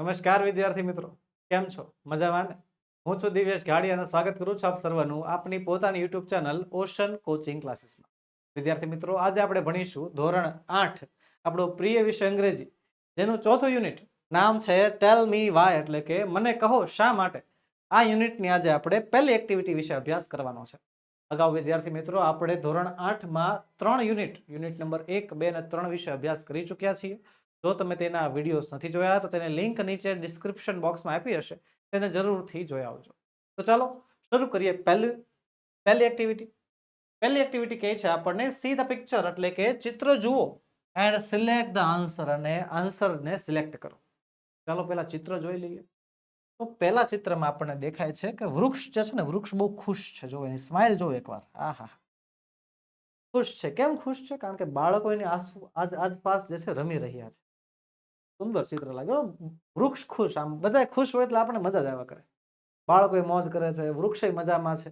નમસ્કાર વિદ્યાર્થી મિત્રો. કેમ છો? મજામાં ને? હું છું દિવ્યેશ ઘાડી અને સ્વાગત કરું છું આપ સર્વનું આપની પોતાની યુટ્યુબ ચેનલ ઓશન કોચિંગ ક્લાસીસમાં. વિદ્યાર્થી મિત્રો, આજે આપણે ભણીશું ધોરણ આઠ, આપણો પ્રિય વિષય અંગ્રેજી, જેનું ચોથું યુનિટ નામ છે ટેલ મી વાય એટલે કે મને કહો શા માટે? આ યુનિટની આજે આપણે પહેલી એક્ટિવિટી વિશે અભ્યાસ કરવાનો છે. અગાઉ વિદ્યાર્થી મિત્રો, આપણે ધોરણ આઠમાં ત્રણ યુનિટ યુનિટ નંબર એક, બે અને ત્રણ વિશે અભ્યાસ કરી ચૂક્યા છીએ. જો તમે તેના વિડીયોઝ નથી જોયા તો તેને લિંક નીચે ડિસ્ક્રિપ્શન બોક્સમાં આપી હશે. તેને જરૂરથી જોઈ આવજો. તો ચાલો શરૂ કરીએ પહેલું, પહેલી એક્ટિવિટી પહેલી એક્ટિવિટી કહે છે આપણને સી ધ પિક્ચર એટલે કે ચિત્ર જુઓ એન્ડ સિલેક્ટ ધ આન્સર અને આન્સરને સિલેક્ટ કરો. ચાલો પહેલાં ચિત્ર જોઈ લઈએ. તો પહેલા ચિત્રમાં આપણને દેખાય છે કે વૃક્ષ જે છે ને, વૃક્ષ બહુ ખુશ છે. જો એની સ્માઇલ જો એકવાર. આહા. ખુશ છે. કેમ ખુશ છે? કારણ કે બાળકો એની આસુ આજ આસપાસ જે છે રમી રહ્યા છે. સુંદર ચિત્ર લાગે. વૃક્ષ ખુશ આમ બધા ખુશ હોય એટલે આપણે મજા જ આવ્યા કરે. બાળકો મોજ કરે છે વૃક્ષ મજામાં છે.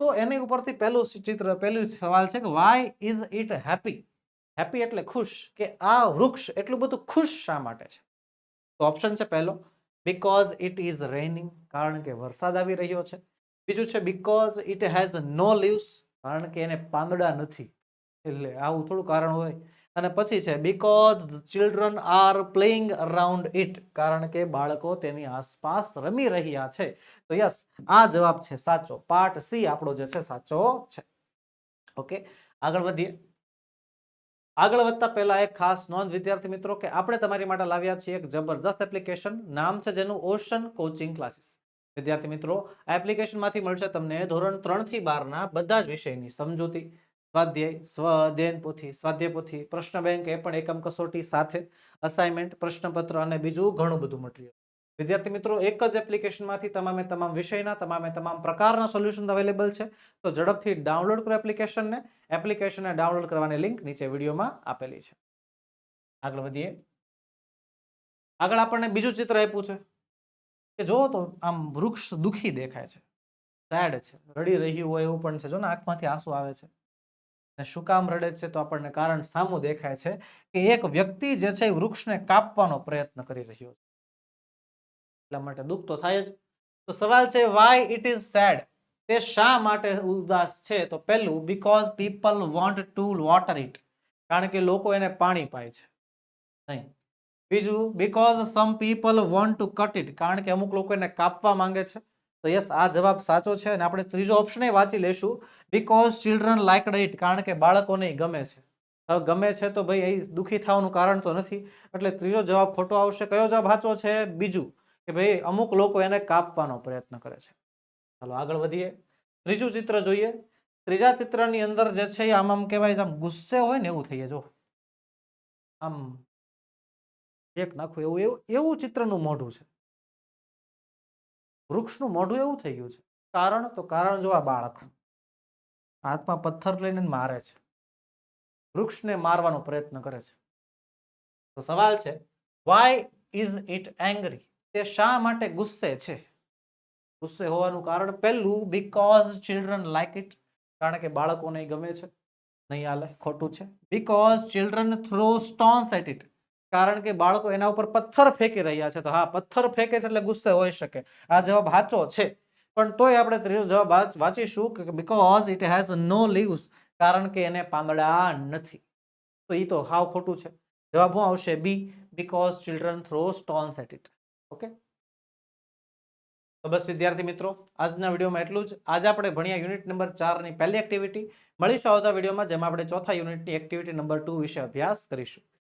તો એની ઉપરથી પહેલું ચિત્ર, પહેલું સવાલ છે કે why is it happy happy એટલે ખુશ કે આ વૃક્ષ એટલું બધું ખુશ શા માટે છે? તો ઓપ્શન છે પહેલો બિકોઝ ઇટ ઇઝ રેનિંગ કારણ કે વરસાદ આવી રહ્યો છે. બીજું છે because it has no leaves કારણ કે એને પાંદડા નથી. એટલે આવું થોડું કારણ હોય. અને પછી છે because children are playing around it કારણ કે બાળકો તેની આસપાસ રમી રહ્યા છે. તો યસ, આ જવાબ છે સાચો. પાર્ટ સી આપણો જે છે સાચો છે. ઓકે, આગળ વધીએ. આગળ વધતા પહેલા એક ખાસ નોંધ, વિદ્યાર્થી મિત્રો, કે આપણે તમારી માટે લાવ્યા છીએ એક જબરજસ્ત એપ્લિકેશન નામ છે જેનું ઓશન કોચિંગ ક્લાસીસ વિદ્યાર્થી મિત્રો, આ એપ્લિકેશનમાંથી મળશે તમને ધોરણ ત્રણથી બારના બધા જ વિષયની સમજૂતી. સ્વાધ્યાય સ્વ અધ્યયન પોથી, સ્વાધ્યાય પોથી. પ્રશ્ન બેંક એ પણ એકમ કસોટી સાથે અસાઇનમેન્ટ પ્રશ્નપત્ર અને બીજું ઘણું બધું મટીરિયલ વિદ્યાર્થી મિત્રો, એક જ એપ્લિકેશનમાંથી તમામે તમામ વિષયના, તમામે તમામ પ્રકારના સોલ્યુશન અવેલેબલ છે. તો ઝડપથી ડાઉનલોડ કરો એપ્લિકેશનને એપ્લિકેશનને ડાઉનલોડ કરવાની લિંક નીચે વિડીયોમાં આપેલી છે. આગળ વધીએ. આગળ આપણને બીજું ચિત્ર આપ્યું છે. કે જો તો, આમ વૃક્ષ દુખી દેખાય છે. સેડ છે. રડી રહ્યું હોય એવું પણ છે. જો ને આંખમાંથી આંસુ આવે છે. અને શું કામ રડે છે તો આપણને કારણ સામું દેખાય છે કે એક વ્યક્તિ જે છે વૃક્ષને કાપવાનો પ્રયત્ન કરી રહ્યો છે. એટલા માટે દુઃખ તો થાય જ. તો સવાલ છે વાય ઇટ ઇઝ સેડ તે શા માટે ઉદાસ છે? તો પહેલું because people want to water it કારણ કે લોકો એને પાણી પાય છે. નહીં. બીજું because some people want to cut it કારણ કે અમુક લોકો એને કાપવા માંગે છે. તો યસ આ જવાબ સાચો છે અને આપણે ત્રીજો ઓપ્શન વાંચી લેશું બીકોઝ ચિલ્ડ્રન લાઇક ડાઇટ કારણ કે બાળકોને ગમે છે. હવે ગમે છે તો ભાઈ એ દુઃખી થવાનું કારણ તો નથી. એટલે ત્રીજો જવાબ ખોટો આવશે. કયો જવાબ સાચો છે? બીજું કે ભાઈ અમુક લોકો એને કાપવાનો પ્રયત્ન કરે છે. ચાલો આગળ વધીએ. ત્રીજું ચિત્ર જોઈએ. ત્રીજા ચિત્રની અંદર જે છે આમ આમ કહેવાય આમ ગુસ્સે હોય ને એવું થઈએ જો. આમ એક નાખું એવું એવું એવું ચિત્રનું મોઢું છે. વૃક્ષનું મોઢું એવું થઈ ગયું છે. કારણ તો કારણ જોવા બાળક હાથમાં પથ્થર લઈને મારે છે. વૃક્ષને મારવાનો પ્રયત્ન કરે છે. તો સવાલ છે વાય ઇઝ ઇટ એંગ્રી તે શા માટે ગુસ્સે છે? ગુસ્સે હોવાનું કારણ પહેલું બીકોઝ ચિલ્ડ્રન લાઈક ઇટ કારણ કે બાળકોને ગમે છે. નહીં હાલે, ખોટું છે. Because children throw stones at it કારણ કે બાળકો એના ઉપર પથ્થર ફેંકી રહ્યા છે. તો હા, પથ્થર ફેંકે છે એટલે ગુસ્સે હોઈ શકે. આ જવાબ સાચો છે. પણ તોય આપણે ત્રીજો જવાબ વાંચ- વાંચીશું કે because it has no leaves કારણ કે એને પાંદડા નથી. તો એ તો હાવ ખોટું છે. જવાબ શું આવશે? B because children throw stones at it okay તો બસ વિદ્યાર્થી મિત્રો, આજના વિડીયોમાં એટલું જ. આજે આપણે ભણ્યા યુનિટ નંબર ચારની પહેલી એક્ટિવિટી મળીશું આવતા વિડીયોમાં, જેમાં આપણે ચોથા યુનિટની એક્ટિવિટી નંબર ટુ વિશે અભ્યાસ કરીશું.